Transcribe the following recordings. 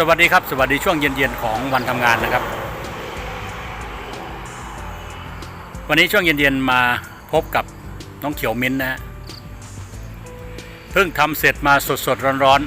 สวัสดีครับ สวัสดีช่วงเย็นๆของวันทำงานนะครับ วันนี้ช่วงเย็นๆมาพบกับน้องเขียวมิ้นนะฮะเพิ่งทำเสร็จมาสดๆร้อน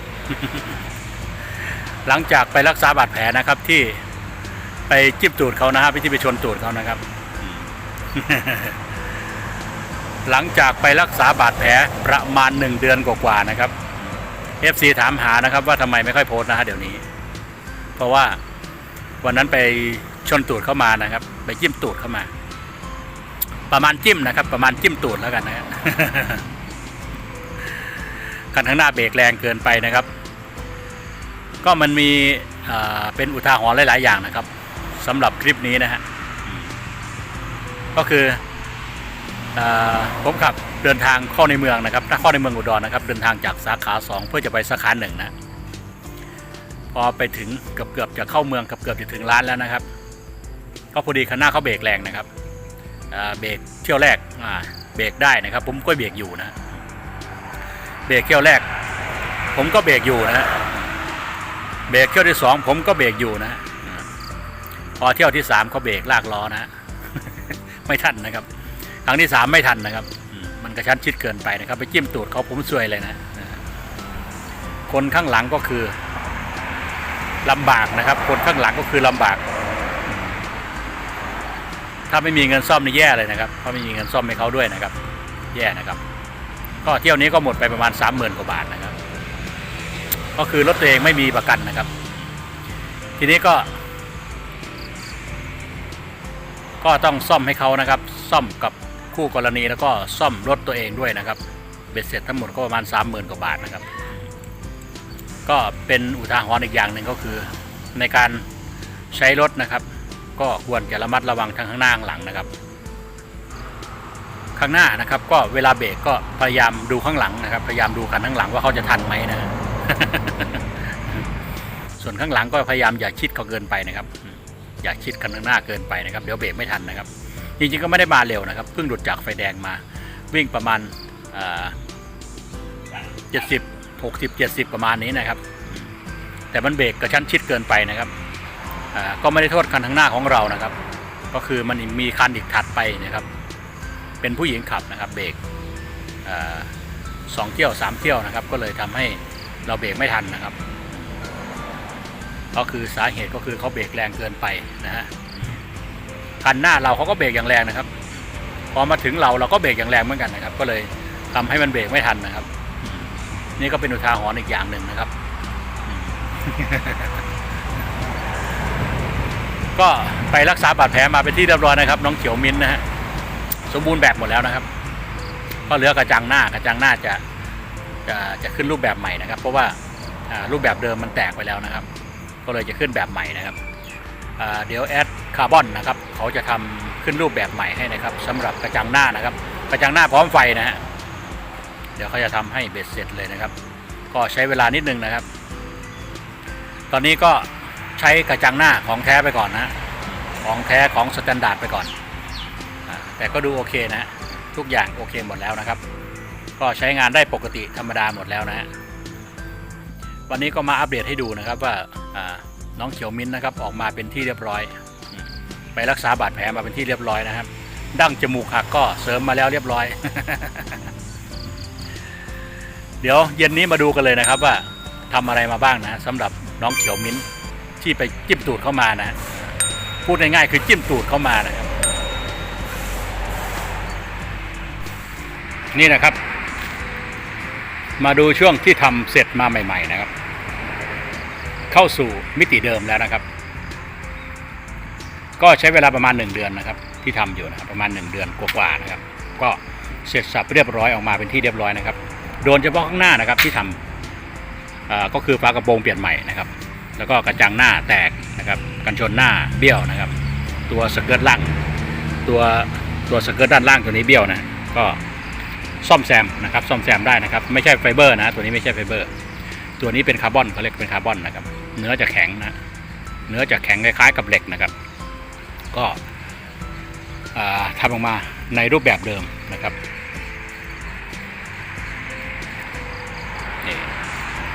ๆ หลังจากไปรักษาบาดแผลนะครับที่ไปจิ้มตูดเขานะฮะไปที่ไปชนตูดเขานะครับ หลังจากไปรักษาบาดแผลประมาณหนึ่งเดือนกว่าๆนะครับ FC ถามหานะครับว่าทำไมไม่ค่อยโพสนะฮะเดี๋ยวนี้ เพราะว่าวันนั้นไปชนตูดเข้ามานะครับ ไปจิ้มตูดเข้ามา ประมาณจิ้มนะครับ ประมาณจิ้มตูดแล้วกันนะฮะคันข้างหน้าเบรกแรงเกินไปนะครับ ก็มันมีเป็นอุทาหรณ์หลาย ๆ อย่างนะครับสำหรับคลิปนี้นะฮะก็คือ ผมขับเดินทางเข้าในเมืองนะครับถ้าเข้าในเมืองอุดรนะครับ เดินทางจากสาขาสองเพื่อจะไปสาขาหนึ่งนะพอไปถึงเกือบเกือบๆจะเข้าเมืองเกือบเกือบๆจะถึงร้านแล้วนะครับ ก็พอดีคันหน้าเขาเบรกแรงนะครับเบรกเที่ยวแรกเบรกได้นะครับ ผมก็เบรกอยู่นะเบรกเที่ยวแรก ผมก็เบรกอยู่นะเบรกเที่ยวที่สองผมก็เบรกอยู่นะพอเที่ยวที่สามเขาเบรกลากล้อนะไม่ทันนะครับ ครั้งที่สามไม่ทันนะครับ มันกระชั้นชิดเกินไปนะครับ ไปจิ้มตูดเขาผมซวยเลยนะนะ คนข้างหลังก็คือลำบากนะครับ คนข้างหลังก็คือลำบาก ถ้าไม่มีเงินซ่อมนี่แย่เลยนะครับเพราะไม่มีเงินซ่อมให้เขาด้วยนะครับ แย่นะครับ ก็เที่ยวนี้ก็หมดไปประมาณสามหมื่นกว่าบาทนะครับ ก็คือรถตัวเองไม่มีประกันนะครับ ทีนี้ก็ ก็ต้องซ่อมให้เขานะครับ ซ่อมกับ คู่กรณีแล้วก็ซ่อมรถตัวเองด้วยนะครับ เบ็ดเสร็จทั้งหมดก็ประมาณสามหมื่นกว่าบาทนะครับ ก็เป็นอุทาหรณ์อีกอย่างหนึ่งก็คือ ในการใช้รถนะครับ ก็ควรจะระมัดระวังทั้งข้างหน้าข้างหลังนะครับ ข้างหน้านะครับ ก็เวลาเบรกก็พยายามดูข้างหลังนะครับ พยายามดูคันข้างหลังว่าเขาจะทันไหมนะส่วนข้างหลังก็พยายามอย่าชิดเขาเกินไปนะครับอืมอย่าชิดคันข้างหน้าเกินไปนะครับ เดี๋ยวเบรกไม่ทันนะครับ จริงๆก็ไม่ได้มาเร็วนะครับ เพิ่งหลุดจากไฟแดงมา วิ่งประมาณเจ็ดสิบหกสิบเจ็ดสิบประมาณนี้นะครับ แต่มันเบรกกระชั้นชิดเกินไปนะครับก็ไม่ได้โทษคันข้างหน้าของเรานะครับ ก็คือมันมีคันอีกถัดไปนะครับ เป็นผู้หญิงขับนะครับ เบรกสองเที่ยวสามเที่ยวนะครับ ก็เลยทำให้เราเบรกไม่ทันนะครับ ก็คือสาเหตุก็คือเขาเบรกแรงเกินไปนะฮะ คันหน้าเราเขาก็เบรกอย่างแรงนะครับ พอมาถึงเราเราก็เบรกอย่างแรงเหมือนกันนะครับ ก็เลยทำให้มันเบรกไม่ทันนะครับ นี่ก็เป็นอุทาหรณ์อีกอย่างหนึ่งนะครับ ก็ไปรักษาบาดแผลมาเป็นที่เรียบร้อยนะครับ น้องเขียวมิ้นนะฮะสมบูรณ์แบบหมดแล้วนะครับก็เหลือกระจังหน้ากระจังหน้าจะจะจะขึ้นรูปแบบใหม่นะครับ เพราะว่ารูปแบบเดิมมันแตกไปแล้วนะครับ ก็เลยจะขึ้นแบบใหม่นะครับ เดี๋ยวแอดคาร์บอนนะครับเขาจะทำขึ้นรูปแบบใหม่ให้นะครับสำหรับกระจังหน้านะครับ กระจังหน้าพร้อมไฟนะฮะเดี๋ยวเขาจะทำให้เบ็ดเสร็จเลยนะครับ ก็ใช้เวลานิดนึงนะครับ ตอนนี้ก็ใช้กระจังหน้าของแท้ไปก่อนนะของแท้ของสแตนดาร์ดไปก่อน แต่ก็ดูโอเคนะฮะทุกอย่างโอเคหมดแล้วนะครับ ก็ใช้งานได้ปกติธรรมดาหมดแล้วนะฮะวันนี้ก็มาอัปเดตให้ดูนะครับว่าอ่า น้องเขียวมิ้นนะครับออกมาเป็นที่เรียบร้อย ไปรักษาบาดแผลมาเป็นที่เรียบร้อยนะครับ ดั้งจมูกหักก็เสริมมาแล้วเรียบร้อย เดี๋ยวเย็นนี้มาดูกันเลยนะครับว่าทำอะไรมาบ้างนะสำหรับน้องเขียวมิ้นท์ที่ไปจิ้มตูดเข้ามานะ พูดง่ายๆคือจิ้มตูดเข้ามานะครับ นี่นะครับ มาดูช่วงที่ทำเสร็จมาใหม่ ๆ นะครับ เข้าสู่มิติเดิมแล้วนะครับ ก็ใช้เวลาประมาณ 1 เดือนนะครับ ที่ทำอยู่นะครับประมาณ 1 เดือนกว่าๆนะครับ ก็เสร็จสับเรียบร้อยออกมาเป็นที่เรียบร้อยนะครับ โดนเฉพาะข้างหน้านะครับที่ทำอ่าก็คือฝากระโปรงเปลี่ยนใหม่นะครับ แล้วก็กระจังหน้าแตกนะครับกันชนหน้าเบี้ยวนะครับ ตัวสเกิร์ตล่างตัวตัวสเกิร์ตด้านล่างตัวนี้เบี้ยวนะก็ซ่อมแซมนะครับซ่อมแซมได้นะครับ ไม่ใช่ไฟเบอร์นะ ตัวนี้ไม่ใช่ไฟเบอร์ ตัวนี้เป็นคาร์บอนเขาเรียกเป็นคาร์บอนนะครับ เนื้อจะแข็งนะเนื้อจะแข็งคล้ายๆกับเหล็กนะครับ ก็ทำออกมาในรูปแบบเดิมนะครับ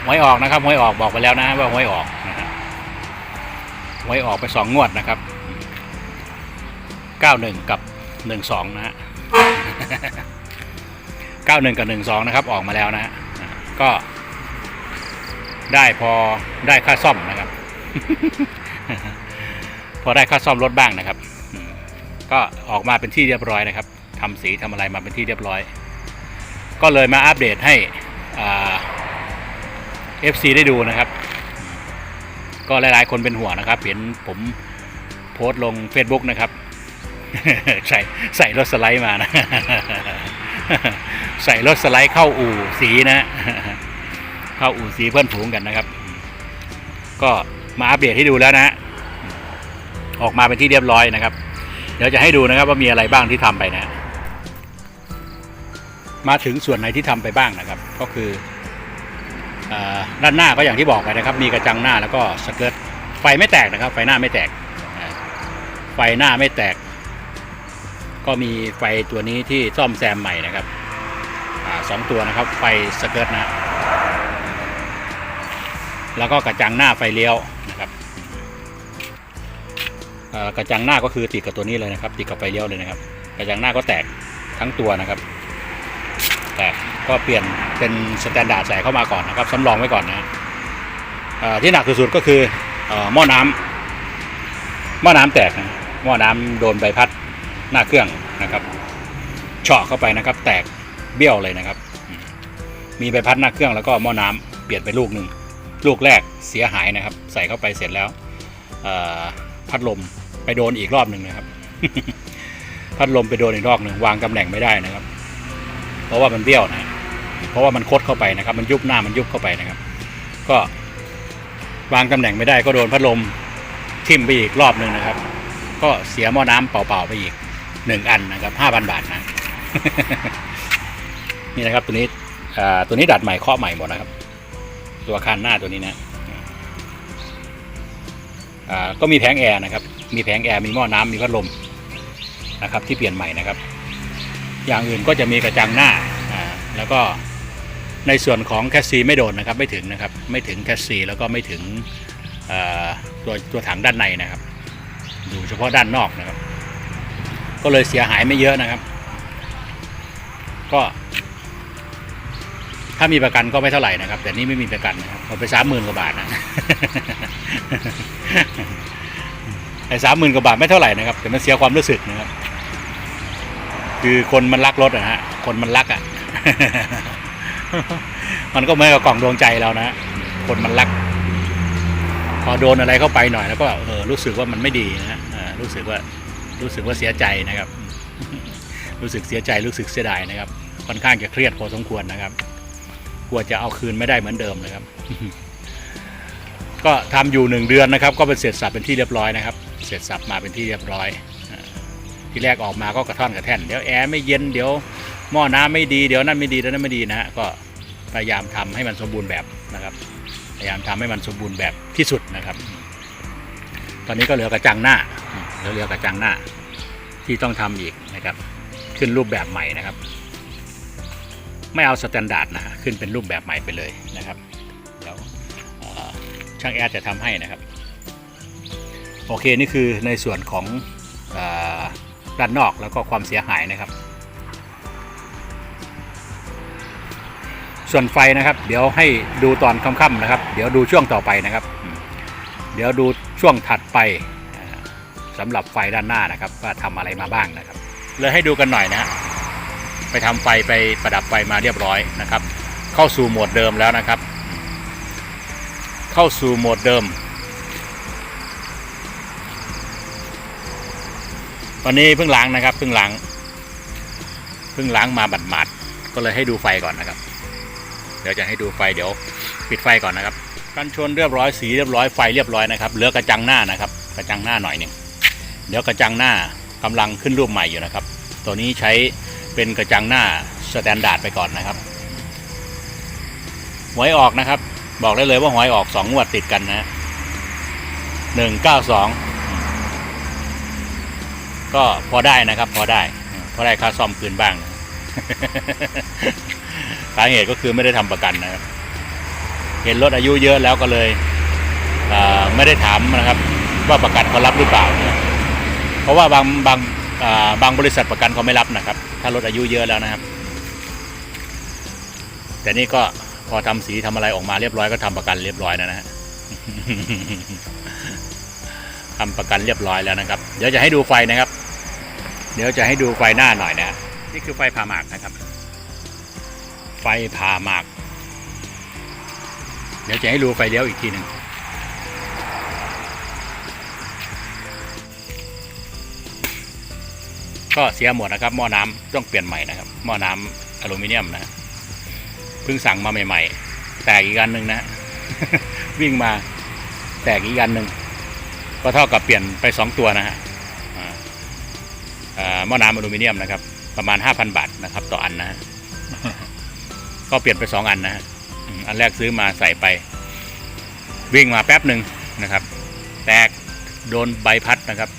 หวยออกนะครับหวยออกบอกไปแล้วนะว่าหวยออกนะฮะหวยออกไปสองงวดนะครับเก้าหนึ่งกับหนึ่งสองนะฮะเก้าหนึ่งกับหนึ่งสองนะครับ ออกมาแล้วนะฮะก็ ได้พอได้ค่าซ่อมนะครับ พอได้ค่าซ่อมรถบ้างนะครับ ก็ออกมาเป็นที่เรียบร้อยนะครับทำสีทำอะไรมาเป็นที่เรียบร้อย ก็เลยมาอัปเดตให้เอ่า FC ได้ดูนะครับ ก็หลายๆ คนเป็นห่วงนะครับ เห็นผมโพสต์ลง Facebook นะครับใส่ใส่รถสไลด์มานะ ใส่รถสไลด์เข้าอู่สีนะ เข้าอู่สีเพื่อนฝูงกันนะครับ ก็มาอัปเดตให้ดูแล้วนะออกมาเป็นที่เรียบร้อยนะครับ เดี๋ยวจะให้ดูนะครับว่ามีอะไรบ้างที่ทำไปนะ มาถึงส่วนไหนที่ทำไปบ้างนะครับ ก็คือด้านหน้าก็อย่างที่บอกไปนะครับ มีกระจังหน้าแล้วก็สเกิร์ตไฟไม่แตกนะครับ ไฟหน้าไม่แตก ไฟหน้าไม่แตก ก็มีไฟตัวนี้ที่ซ่อมแซมใหม่นะครับอสองตัวนะครับ ไฟสเกิร์ตนะ แล้วก็กระจังหน้าไฟเลี้ยวนะครับกระจังหน้าก็คือติดกับตัวนี้เลยนะครับ ติดกับไฟเลี้ยวเลยนะครับ กระจังหน้าก็แตกทั้งตัวนะครับ แตกก็เปลี่ยนเป็นสแตนดาร์ดใส่เข้ามาก่อนนะครับสำรองไว้ก่อนนะที่หนักสุดก็คือหม้อน้ำหม้อน้ำแตกนะหม้อน้ำโดนใบพัดหน้าเครื่องนะครับเฉาะเข้าไปนะครับ แตกเบี้ยวเลยนะครับมมีใบพัดหน้าเครื่องแล้วก็หม้อน้ำเปลี่ยนไปลูกหนึ่ง ลูกแรกเสียหายนะครับ ใส่เข้าไปเสร็จแล้วพัดลมไปโดนอีกรอบหนึ่งนะครับ พัดลมไปโดนอีกรอบหนึ่งวางตำแหน่งไม่ได้นะครับ เพราะว่ามันเบี้ยวนะ เพราะว่ามันคดเข้าไปนะครับ มันยุบหน้ามันยุบเข้าไปนะครับ ก็วางตำแหน่งไม่ได้ก็โดนพัดลมทิ่มไปอีกรอบหนึ่งนะครับ ก็เสียหม้อน้ำเปล่าๆไปอีกหนึ่งอันนะครับห้าพันบาทนะนี่นะครับตัวนี้ตัวนี้ดัดใหม่เคาะใหม่หมดนะครับ ตัวคานหน้าตัวนี้นะอ่าก็มีแผงแอร์นะครับ มีแผงแอร์ มีหม้อน้ำมีพัดลมนะครับ ที่เปลี่ยนใหม่นะครับ อย่างอื่นก็จะมีกระจังหน้าอ่าแล้วก็ในส่วนของแคสซีไม่โดนนะครับ ไม่ถึงนะครับ ไม่ถึงแคสซีแล้วก็ไม่ถึงอ่อตัวตัวถังด้านในนะครับ ดูเฉพาะด้านนอกนะครับ ก็เลยเสียหายไม่เยอะนะครับ ก็ ถ้ามีประกันก็ไม่เท่าไหร่นะครับ แต่นี่ไม่มีประกันนะครับหมดไปสามหมื่นกว่าบาทนะไอ้สามหมื่นกว่าบาทไม่เท่าไหร่นะครับแต่มันเสียความรู้สึกนะครับคือคนมันรักรถอะฮะคนมันรักอะมันก็เหมือนกับกล่องดวงใจเรานะคนมันรัก พอโดนอะไรเข้าไปหน่อยแล้วก็เออรู้สึกว่ามันไม่ดีนะฮะรู้สึกว่ารู้สึกว่าเสียใจนะครับ รู้สึกเสียใจรู้สึกเสียดายนะครับค่อนข้างจะเครียดพอสมควรนะครับ ลัวจะเอาคืนไม่ได้เหมือนเดิมนะครับ ก็ทำอยู่หนึ่งเดือนนะครับ ก็เป็นเสร็จสับเป็นที่เรียบร้อยนะครับ เสร็จสับมาเป็นที่เรียบร้อย ที่แรกออกมาก็กระท่อนกระแท่นเดี๋ยวแอร์ไม่เย็นเดี๋ยวหม้อน้ำไม่ดีเดี๋ยวนั่นไม่ดีเดี๋ยวนั้นไม่ดีนะฮะก็พยายามทำให้มันสมบูรณ์แบบนะครับ พยายามทำให้มันสมบูรณ์แบบที่สุดนะครับ ตอนนี้ก็เหลือกระจังหน้าเหลือเหลือกระจังหน้าที่ต้องทำอีกนะครับ ขึ้นรูปแบบใหม่นะครับ ไม่เอาสแตนดาร์ดนะขึ้นเป็นรูปแบบใหม่ไปเลยนะครับเดี๋ยวช่างแอร์จะทำให้นะครับ โอเคนี่คือในส่วนของอด้านนอกแล้วก็ความเสียหายนะครับ ส่วนไฟนะครับ เดี๋ยวให้ดูตอนค่ำๆนะครับ เดี๋ยวดูช่วงต่อไปนะครับ เดี๋ยวดูช่วงถัดไปอ่าสำหรับไฟด้านหน้านะครับว่าทำอะไรมาบ้างนะครับ เลยให้ดูกันหน่อยนะฮะ ไปทำไฟไปประดับไฟมาเรียบร้อยนะครับ เข้าสู่โหมดเดิมแล้วนะครับ เข้าสู่โหมดเดิม วันนี้เพิ่งล้างนะครับเพิ่งล้างเพิ่งล้างมาบัดหมาดก็เลยให้ดูไฟก่อนนะครับ เดี๋ยวจะให้ดูไฟเดี๋ยวปิดไฟก่อนนะครับกันชนเรียบร้อยสีเรียบร้อยไฟเรียบร้อยนะครับเหลือกระจังหน้านะครับ กระจังหน้าหน่อยหนึ่งเดี๋ยวกระจังหน้ากำลังขึ้นรูปใหม่อยู่นะครับ ตัวนี้ใช้ เป็นกระจังหน้าสแตนดาร์ดไปก่อนนะครับหวยออกนะครับ บอกได้เลยว่าหวยออกสองงวดติดกันนะหนึ่งเก้าสองก็พอได้นะครับ พอได้ พอได้ค่าซ่อมคืนบ้างสาเหตุก็คือไม่ได้ทำประกันนะครับ เห็นรถอายุเยอะแล้วก็เลยเไม่ได้ถามนะครับ ว่าประกันเขารับหรือเปล่าเนี่ยเพราะว่าบางบาง บางบริษัทประกันเขาไม่รับนะครับ ถ้ารถอายุเยอะแล้วนะครับ แต่นี่ก็พอทำสีทำอะไรออกมาเรียบร้อยก็ทำประกันเรียบร้อยแล้วนะฮะทำประกันเรียบร้อยแล้วนะครับ เดี๋ยวจะให้ดูไฟนะครับ เดี๋ยวจะให้ดูไฟหน้าหน่อยนะนี่คือไฟผ่าหมากนะครับ ไฟผ่าหมาก เดี๋ยวจะให้ดูไฟเลี้ยวอีกทีหนึ่ง ก็เสียหมดนะครับ หม้อน้ำต้องเปลี่ยนใหม่นะครับ หม้อน้ำอลูมิเนียมนะเพิ่งสั่งมาใหม่ ๆ แตกอีกอันหนึ่งนะ วิ่งมาแตกอีกอันหนึ่งก็เท่ากับเปลี่ยนไปสองตัวนะฮะหม้อน้ำอลูมิเนียมนะครับ ประมาณ 5,000 บาทนะครับ ต่ออันนะก็เปลี่ยนไปสองอันนะอันแรกซื้อมาใส่ไป วิ่งมาแป๊บหนึ่งนะครับ แตกโดนใบพัดนะครับ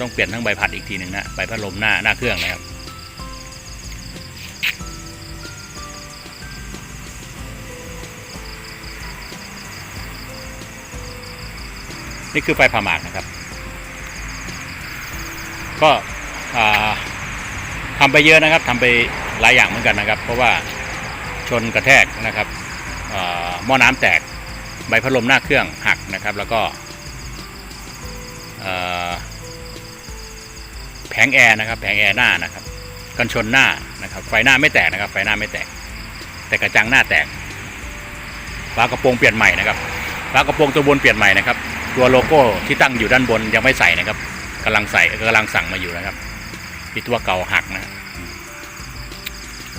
ต้องเปลี่ยนทั้งใบพัดอีกทีหนึ่งนะใบพัดลมหน้าหน้าเครื่องนะครับนี่คือไฟผ่าหมากนะครับ ก็อ่าทำไปเยอะนะครับทำไปหลายอย่างเหมือนกันนะครับ เพราะว่าชนกระแทกนะครับหม้อน้ำแตกใบพัดลมหน้าเครื่องหักนะครับ แล้วก็ ผงแอร์นะครับ แผงแอร์หน้านะครับ กันชนหน้านะครับ ไฟหน้าไม่แตกนะครับ ไฟหน้าไม่แตก แต่กระจังหน้าแตก ฝากระโปรงเปลี่ยนใหม่นะครับ ฝากระโปรงตัวบนเปลี่ยนใหม่นะครับ ตัวโลโก้ที่ตั้งอยู่ด้านบนยังไม่ใส่นะครับกำลังใส่กำลังสั่งมาอยู่นะครับที่ตัวเก่าหักนะ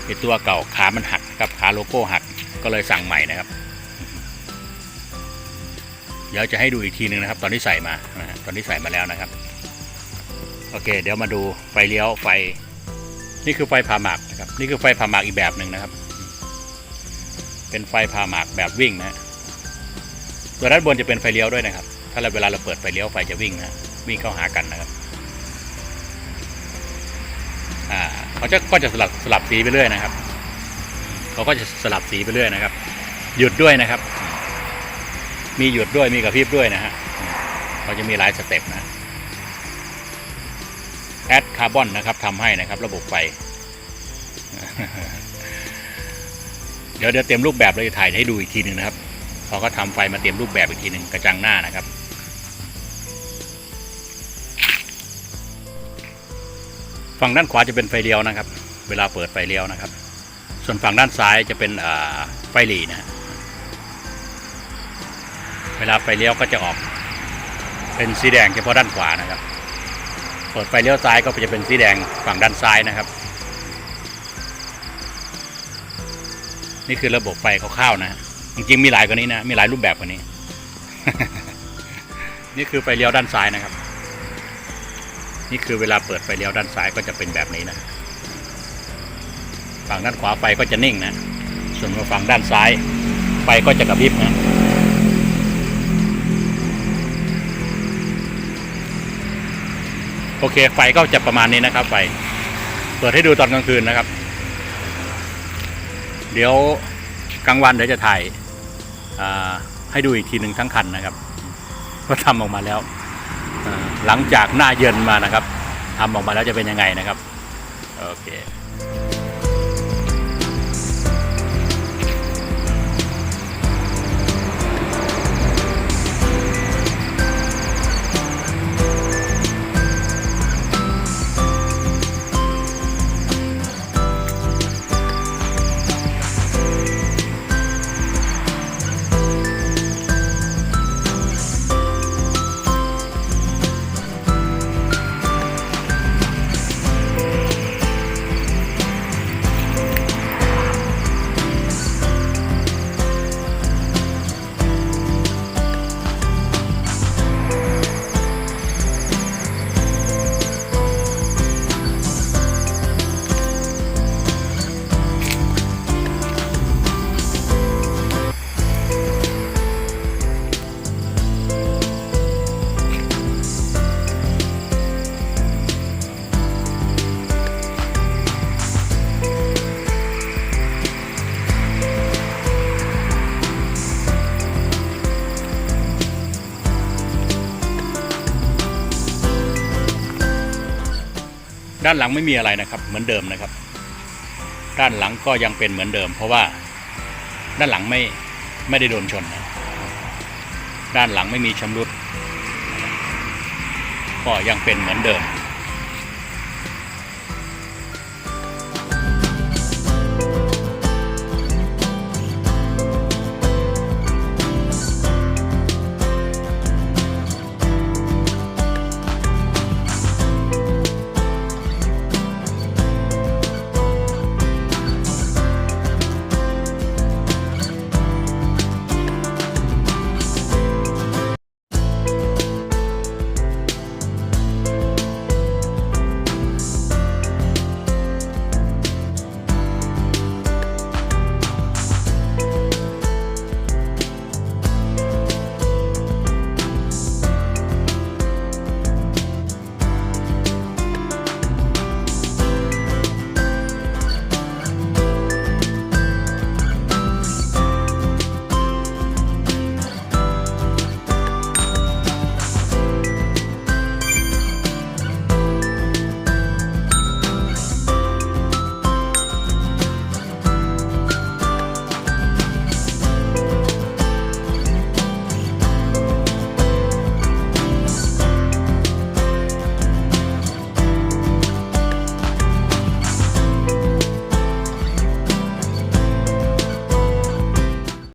ที่ตัวเก่าขามันหักครับขาโลโก้หักก็เลยสั่งใหม่นะครับ เดี๋ยวจะให้ดูอีกทีหนึ่งนะครับ ตอนที่ใส่มาตอนที่ใส่มาแล้วนะครับ โอเค เดี๋ยวมาดูไฟเลี้ยวไฟ นี่คือไฟผ่าหมากนะครับ นี่คือไฟผ่าหมากอีกแบบหนึ่งนะครับ เป็นไฟผ่าหมากแบบวิ่งนะตัวด้านบนจะเป็นไฟเลี้ยวด้วยนะครับ ถ้าเราเวลาเราเปิดไฟเลี้ยวไฟจะวิ่งนะวิ่งเข้าหากันนะครับอ่าเขาจะก็จะสลับสลับสีไปเรื่อยนะครับเขาก็จะสลับสีไปเรื่อยนะครับ หยุดด้วยนะครับ มีหยุดด้วยมีกระพริบด้วยนะฮะเขาจะมีหลายสเต็ปนะ แอดคาร์บอนนะครับทำให้นะครับระบบไฟ เดี๋ยวเดี๋ยวเต็มรูปแบบเราจะถ่ายให้ดูอีกทีหนึ่งนะครับเขาก็ทำไฟมาเตรียมรูปแบบอีกทีหนึ่งกระจังหน้านะครับ ฝั่งด้านขวาจะเป็นไฟเลี้ยวนะครับ เวลาเปิดไฟเลี้ยวนะครับ ส่วนฝั่งด้านซ้ายจะเป็นไฟหลีนะเวลาไฟเลี้ยวก็จะออกเป็นสีแดงเฉพาะด้านขวานะครับ เปิดไฟเลี้ยวซ้ายก็จะเป็นสีแดงฝั่งด้านซ้ายนะครับ นี่คือระบบไฟคร่าวๆนะฮะจริงๆมีหลายกว่านี้นะมีหลายรูปแบบกว่านี้ นี่คือไฟเลี้ยวด้านซ้ายนะครับ นี่คือเวลาเปิดไฟเลี้ยวด้านซ้ายก็จะเป็นแบบนี้นะฝั่งด้านขวาไฟก็จะนิ่งนะส่วนฝั่งด้านซ้ายไฟก็จะกระพริบนะ โอเค ไฟก็จะประมาณนี้นะครับ ไฟ เปิดให้ดูตอนกลางคืนนะครับ เดี๋ยวกลางวันเดี๋ยวจะถ่ายาให้ดูอีกทีหนึ่งทั้งคันนะครับว่าทำออกมาแล้วหลังจากหน้าเย็นมานะครับทำออกมาแล้วจะเป็นยังไงนะครับ โอเค ด้านหลังไม่มีอะไรนะครับเหมือนเดิมนะครับ ด้านหลังก็ยังเป็นเหมือนเดิม เพราะว่าด้านหลังไม่ไม่ได้โดนชนนะด้านหลังไม่มีชำรุด ก็ยังเป็นเหมือนเดิม